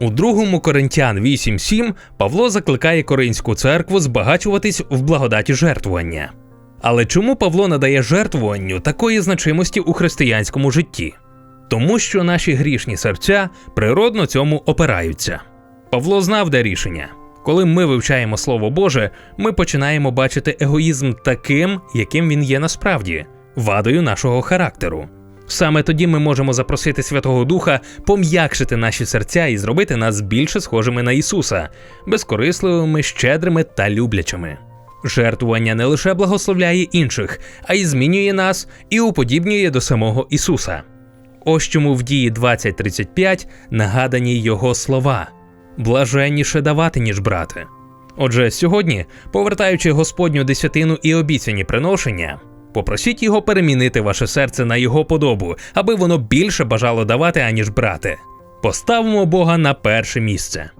У другому Коринтян 8.7 Павло закликає Коринську церкву збагачуватись в благодаті жертвування. Але чому Павло надає жертвуванню такої значимості у християнському житті? Тому що наші грішні серця природно цьому опираються. Павло знав, де рішення. Коли ми вивчаємо Слово Боже, ми починаємо бачити егоїзм таким, яким він є насправді, вадою нашого характеру. Саме тоді ми можемо запросити Святого Духа пом'якшити наші серця і зробити нас більше схожими на Ісуса, безкорисливими, щедрими та люблячими. Жертвування не лише благословляє інших, а й змінює нас і уподібнює до самого Ісуса. Ось чому в дії 20.35 нагадані його слова блаженніше давати, ніж брати. Отже, сьогодні, повертаючи Господню десятину і обіцяні приношення, попросіть його перемінити ваше серце на його подобу, аби воно більше бажало давати, аніж брати. Поставимо Бога на перше місце.